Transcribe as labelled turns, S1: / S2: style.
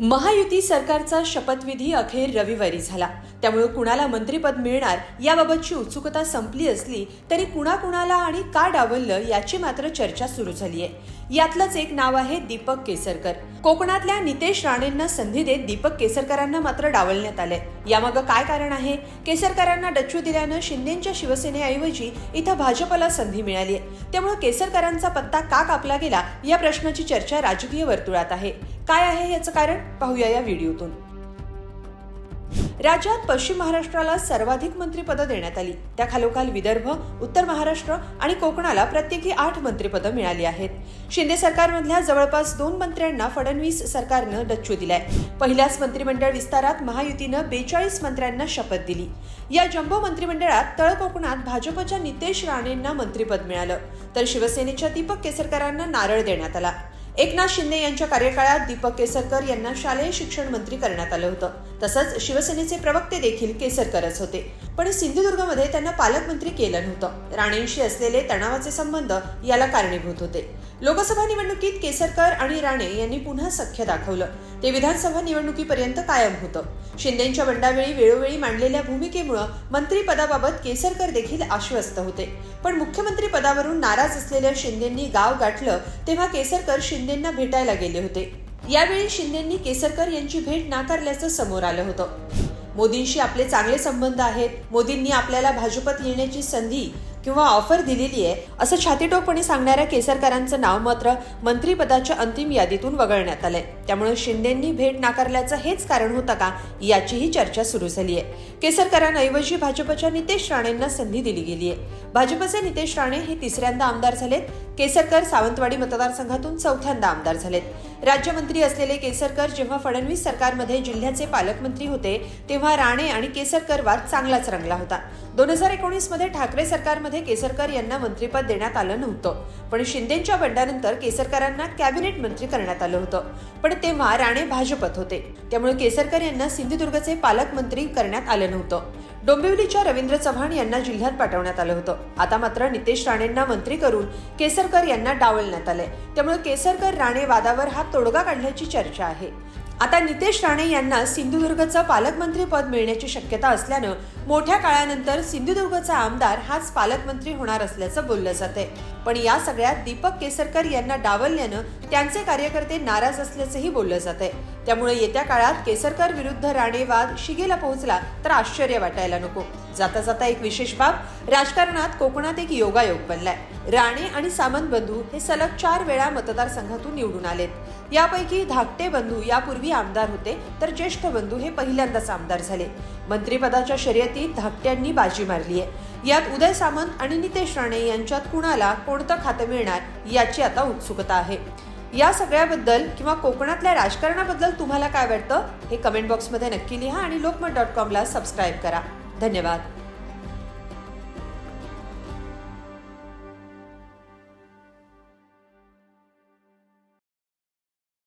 S1: महायुती सरकारचा शपथविधी अखेर रविवारी झाला. त्यामुळे कुणाला मंत्रीपद मिळणार याबाबतची उत्सुकता संपली असली तरी कुणाकुणाला आणि का डावललं याची मात्र चर्चा सुरू झाली आहे यातलंच एक नाव आहे दीपक केसरकर. कोकणातल्या नितेश राणेंना संधी देत दीपक केसरकरांना मात्र डावलण्यात आलंय. यामागं काय कारण आहे? केसरकरांना डच्चू दिल्यानं शिंदेच्या शिवसेनेऐवजी इथं भाजपला संधी मिळाली आहे त्यामुळे केसरकरांचा पत्ता का कापला गेला या प्रश्नाची चर्चा राजकीय वर्तुळात आहे. काय आहे याचं कारण? पाहूया या व्हिडिओतून. राज्यात पश्चिम महाराष्ट्राला सर्वाधिक मंत्रिपदं देण्यात आली. त्या खालोखाल विदर्भ उत्तर महाराष्ट्र आणि कोकणाला प्रत्येकी आठ मंत्रिपदं मिळाली आहेत. शिंदे सरकारमधल्या जवळपास दोन मंत्र्यांना फडणवीस सरकारनं डच्चू दिलाय. पहिल्याच मंत्रिमंडळ विस्तारात महायुतीनं बेचाळीस मंत्र्यांना शपथ दिली. या जम्बो मंत्रिमंडळात तळ कोकणात भाजपच्या नितेश राणेंना मंत्रिपद मिळालं. तर शिवसेनेच्या दीपक केसरकरांना नारळ देण्यात आला. एकनाथ शिंदे यांच्या कार्यकाळात दीपक केसरकर यांना शालेय शिक्षण मंत्री करण्यात आलं होतं. तसंच शिवसेनेचे प्रवक्ते देखील केसरकरच होते. पण सिंधुदुर्गमध्ये त्यांना पालकमंत्री केलं नव्हतं. राणेंशी असलेले तणावाचे संबंध याला कारणीभूत होते. लोकसभा निवडणुकीत केसरकर आणि राणे यांनी पुन्हा सख्य दाखवलं. ते विधानसभा निवडणुकीपर्यंत कायम होतं. शिंदेच्या बंडावेळी वेळोवेळी मांडलेल्या भूमिकेमुळे मंत्रीपदाबाबत केसरकर देखील आश्वस्त होते. पण मुख्यमंत्री पदावरून नाराज असलेल्या शिंदेंनी गाव गाठलं तेव्हा केसरकर शिंदेंना भेटायला गेले होते. यावेळी शिंदेंनी केसरकर यांची भेट नाकारल्याचं समोर आलं होतं. मोदींशी आपले चांगले संबंध आहेत. मोदींनी आपल्याला भाजपात येण्याची संधी किंवा ऑफर दिलेली आहे असं छातीटोकपणे सांगणाऱ्या केसरकरांचं नाव मात्र मंत्रिपदाच्या अंतिम यादीतून वगळण्यात आलंय. त्यामुळे शिंदेंनी भेट नाकारल्याचं हेच कारण होतं का याचीही चर्चा सुरू झाली आहे केसरकरांऐवजी भाजपच्या नितेश राणेंना संधी दिली गेली आहे भाजपचे नितेश राणे हे तिसऱ्यांदा आमदार झालेत. केसरकर सावंतवाडी मतदारसंघातून चौथ्यांदा आमदार झालेत. राज्यमंत्री असलेले केसरकर जेव्हा फडणवीस सरकारमध्ये जिल्ह्याचे पालकमंत्री होते तेव्हा राणे आणि केसरकर वाद चांगलाच रंगला होता. दोन हजार एकोणीसमध्ये ठाकरे सरकारमध्ये केसरकर यांना मंत्रिपद देण्यात आलं नव्हतं. पण शिंदेच्या बंडानंतर केसरकरांना कॅबिनेट मंत्री करण्यात आलं होतं. पण तेव्हा राणे भाजपत होते. त्यामुळे केसरकर यांना सिंधुदुर्गचे पालकमंत्री करण्यात आलं नव्हतं. डोंबिवलीच्या रवींद्र चव्हाण यांना जिल्ह्यात पाठवण्यात आलं होतं. आता मात्र नितेश राणेंना मंत्री करून केसरकर यांना डावलण्यात आले त्यामुळे केसरकर राणे वादावर हा तोडगा काढल्याची चर्चा आहे. आता नितेश राणे यांना सिंधुदुर्गचं पालकमंत्रीपद मिळण्याची शक्यता असल्यानं मोठ्या काळानंतर सिंधुदुर्गचा आमदार हाच पालकमंत्री होणार असल्याचं बोललं जातंय. पण या सगळ्यात दीपक केसरकर यांना डावलल्यानं त्यांचे कार्यकर्ते नाराज असल्याचंही बोललं जाते त्यामुळे येत्या काळात केसरकर विरुद्ध राणे वाद शिगेला पोहोचला तर आश्चर्य वाटायला नको. जाता जाता एक विशेष बाब राजकारणात कोकणात एक योगायोग बनलाय. राणे आणि सामंत बंधू हे सलग चार वेळा मतदारसंघातून निवडून आलेत. यापैकी धाकटे बंधू यापूर्वी आमदार होते तर ज्येष्ठ बंधू हे पहिल्यांदाच आमदार झाले. मंत्रिपदाच्या शर्यतीत धाकट्यांनी बाजी मारली आहे. यात उदय सामंत आणि नितेश राणे यांच्यात कुणाला कोणतं खातं मिळणार याची आता उत्सुकता आहे. या सगळ्याबद्दल किंवा कोकणातल्या राजकारणाबद्दल तुम्हाला काय वाटतं हे कमेंट बॉक्समध्ये नक्की लिहा आणि लोकमत डॉट कॉमला सबस्क्राईब करा. धन्यवाद